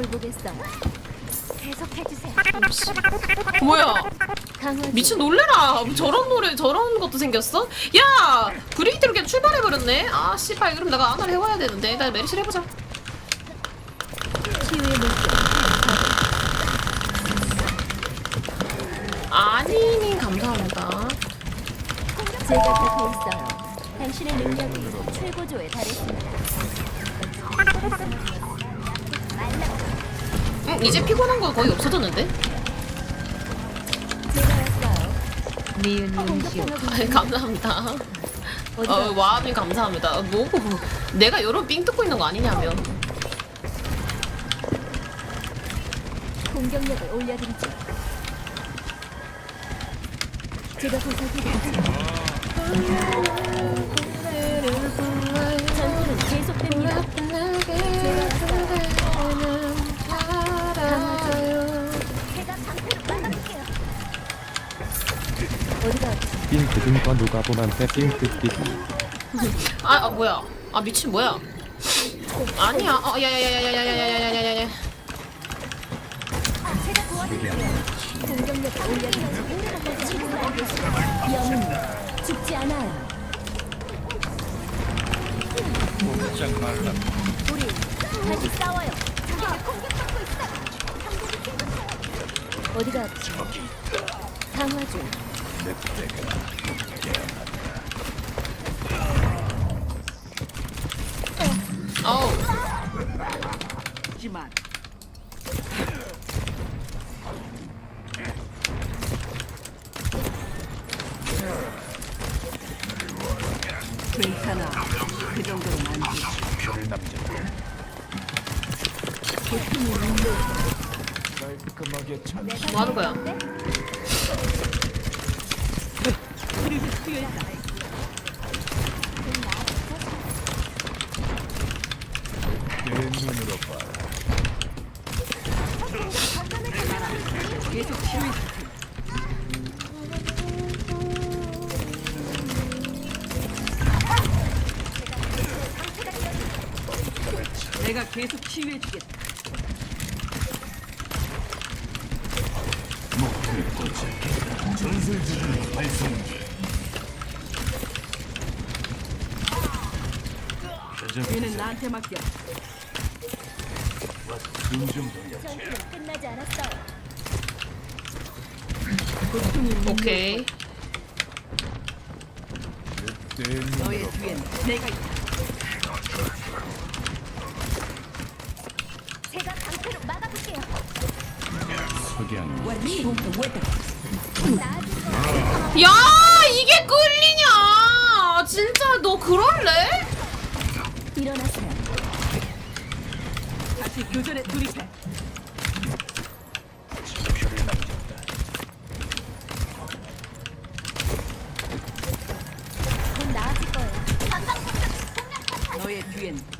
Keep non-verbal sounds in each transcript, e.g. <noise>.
돌보겠어. 계속해 주세요. 뭐야? 강화 중. 미친 놀래라. 저런 노래 저런 것도 생겼어? 야 브레이크로 그냥 출발해 버렸네. 아 씨발 그럼 내가 아나를 해와야 되는데. 나 메리시를 해보자. 치유의 물결. 아니님 감사합니다. 제가 곁에 있어요. 당신의 능력이 최고조에 달했습니다. 응 이제 피곤한 거 거의 없어졌는데? 아이, 감사합니다. 어, 와님 감사합니다. 뭐고 내가 이런 삥 뜯고 있는 거 아니냐며. 공격력을 올려드리죠. 제가 보살펴드리죠. 어디가 삥 뜯은 거 누가 보면서 삥 뜯기 아, 아 뭐야? 아 미친 뭐야? 아니야. 어 야야야야야야야야야야야. 제가 도와드릴게요. 지금 알겠습니다. 영웅 죽지 않아요. 우리 다시 싸워요. 공격받고 있어. 어디가? 강화 중. 어우 하지만 그 정도는 안돼 보통은 뭐하는 거야? 네? 내가 계속 치유해주겠다. 목표를 도착했다. 전술지진 발생. 얘는 나한테 맡겨 전투는 끝나지 않았어요. 오케이. 너의 뒤엔 내가 있다 제가 방패로 막아볼게요. 야 이게 끌리냐? 진짜 너 그럴래? 일어나세요. 다시 교전에 돌입해.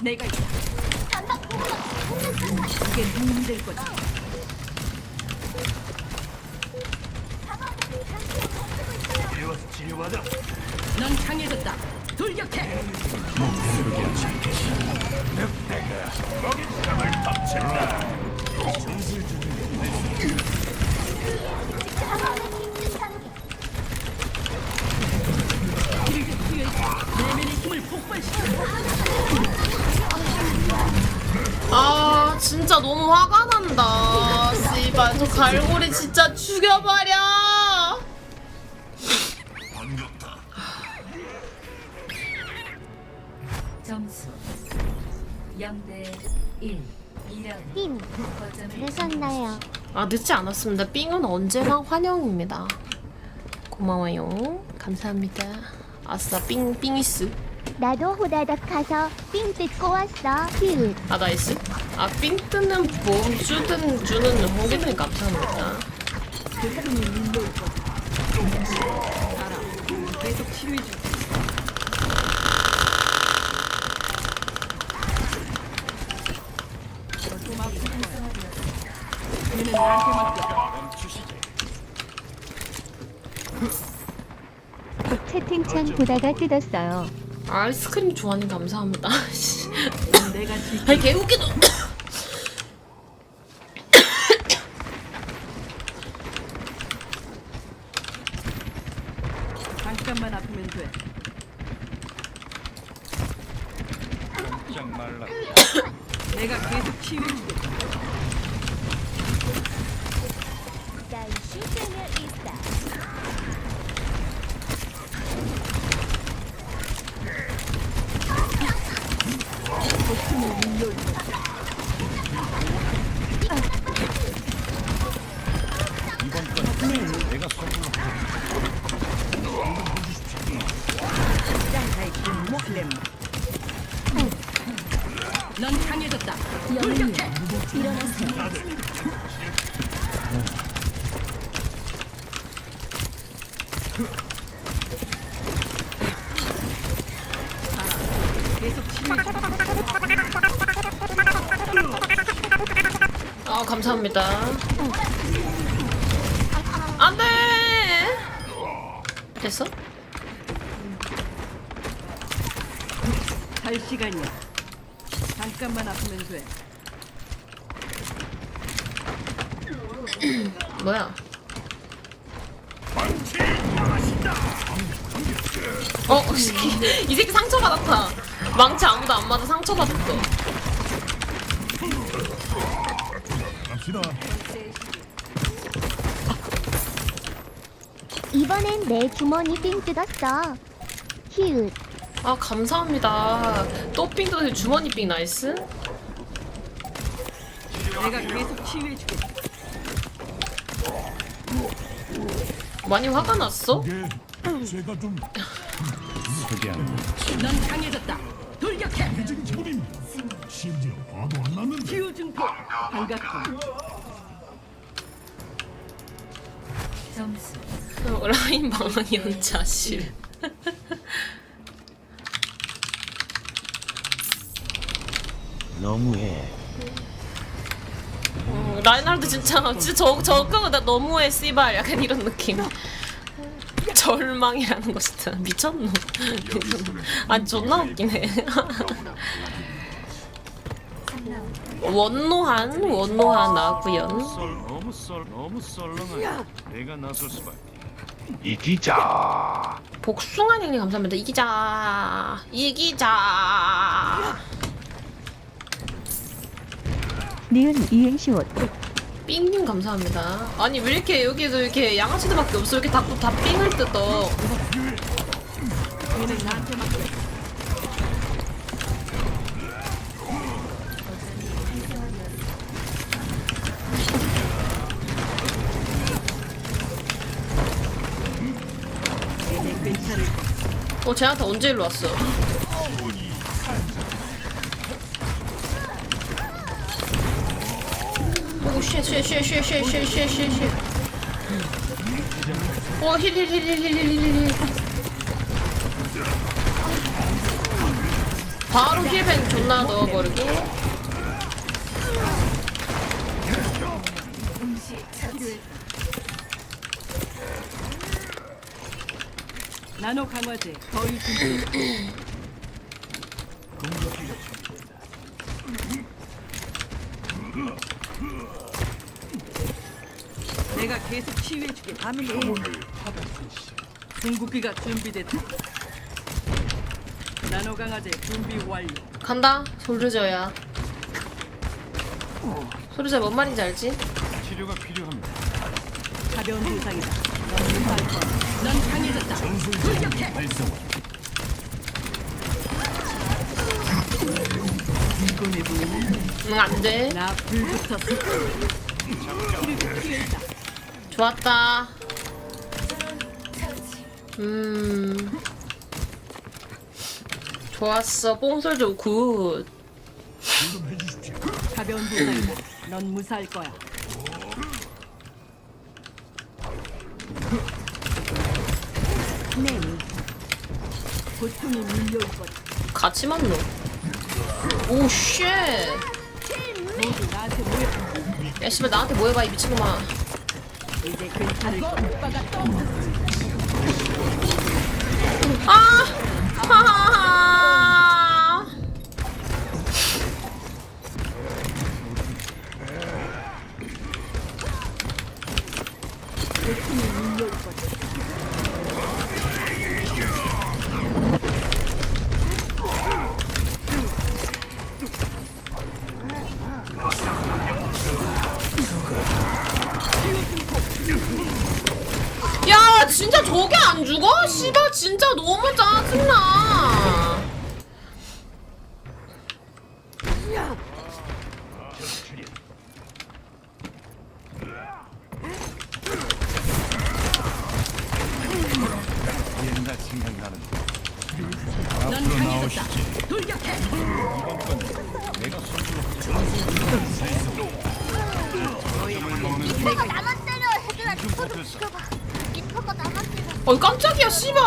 내가 있다. 단박 공격, 공격 한 이게 힘들 거지. 필요해서 치료하자. 넌 강해졌다. 돌격해 내면의 힘을 폭발시켜 아 진짜 너무 화가 난다. 씨발 저 갈고리 진짜 죽여버려. 0대 1 2라운드 힘 거점을 되셨나요? 아 늦지 않았습니다. 삥은 언제나 환영입니다. 고마워요. 감사합니다. 아싸 삥 삥이스. 나도 호다닥 가서 삥 뜯고 왔어 힐 아 나이스. 아삥 뜯는 뭐 주든 주는 홍기님 감사합니다. 알아 계속 치료해 줄게 보다가 뜯었어요. 아이스크림 좋아하니 감사합니다. <laughs> 음, 내가 진짜. 아니 개웃기도. 잠깐만 아프면 돼. 깜짝 말라. 내가 계속 치유해주겠다. 넌 강해졌다. 영웅이여 일어나세요. 계속 치유해줄게. 아 감사합니다. 안돼. 됐어? 갈 시간이야. 잠깐만 아프면 돼. <clears throat> 뭐야? 어, <laughs> 이 새끼, 이 새끼 상처받았다. 망치 아무도 안 맞아 상처받았어. 이번엔 내 주머니 삥 뜯었어. 히읗. 아 감사합니다. 또 삥도 주머니 삥 나이스. 내가 계속 치유해줄게. 많이 화가 났어? 특이한 넌 강해졌다. 돌격해. 치유 증폭. 반갑군. 점수 어, 라인 망한 연자실. <laughs> 너무해. 어, 라인하르드 진짜 <laughs> 진짜 저 저거 나 너무해 씨발 약간 이런 느낌. 절망이라는 거 진짜 미쳤노. <laughs> 아니 존나 웃기네. <laughs> 원노한 원노한 나구연. 썰 너무 썰 너무 썰렁해. 내가 나설 수밖에. 복숭아 냥님 감사합니다. 이기자 이기자. 니은 이행시 옷. 삥님 감사합니다. 아니 왜 이렇게 여기도 이렇게 양아치들밖에 없어? 이렇게 자꾸 다 삥을 뜯어. 얘는 나한테 맡겨. 이제 괜찮 을 거야. 어 쟤한테 언제 일로 왔어? 오, 쉣, 쉣, 쉣, 쉣, 쉣, 쉣, 쉣, 쉣, 쉣. 오, 힐, 힐, 힐, 힐, 힐, 힐, 힐, 힐. 바로 힐벤 존나 넣어버리고. 나노 강화제 거의 준비. <clears throat> 계속 치유해주게. 밤을 궁극기가 준비됐다. 나노 강화제 준비 완료. 간다, 소르저야. 소르저 뭔 말인지 알지? 치료가 필요합니다. 가벼운 부상이다. 넌 강해졌다. 돌격해. 피곤해 보이네. 응, 안 돼. 나 불붙었어. 좋았다. 음. 좋았어. 뽕솔조 굿. 가벼운 부상이다. 넌 무사할 거야. 네. 고통이 밀려올 거다. 같이 만노. 오, 쉣. 모두 나한테 모여. 야, 씨발, 나한테 뭐해봐, 이 미친놈아. 아! 하하하! 진짜 저게 안 죽어? 씨발 진짜 너무 짜증나 씨발.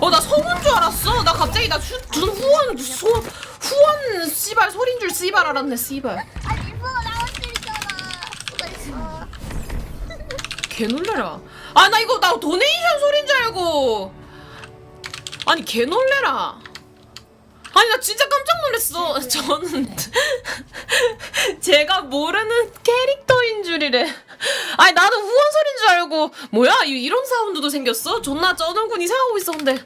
어나 성운 줄 알았어. 나 갑자기 나 주, 준 후원 소, 후원 씨발 소린 줄 씨발 알았네 씨발. 아 리퍼가 나만 때리잖아 어. 개 놀래라. 아 나 이거 나 도네이션 소린 줄 알고. 아니 개 놀래라 아니 나 진짜 깜짝 놀랐어. 저는 <laughs> 제가 모르는 캐릭터인 줄이래. 아니 나도 후원 소린 줄 알고. 뭐야? 이- 이런 사운드도 생겼어? 존나 쩌는군 이상하고 있었는데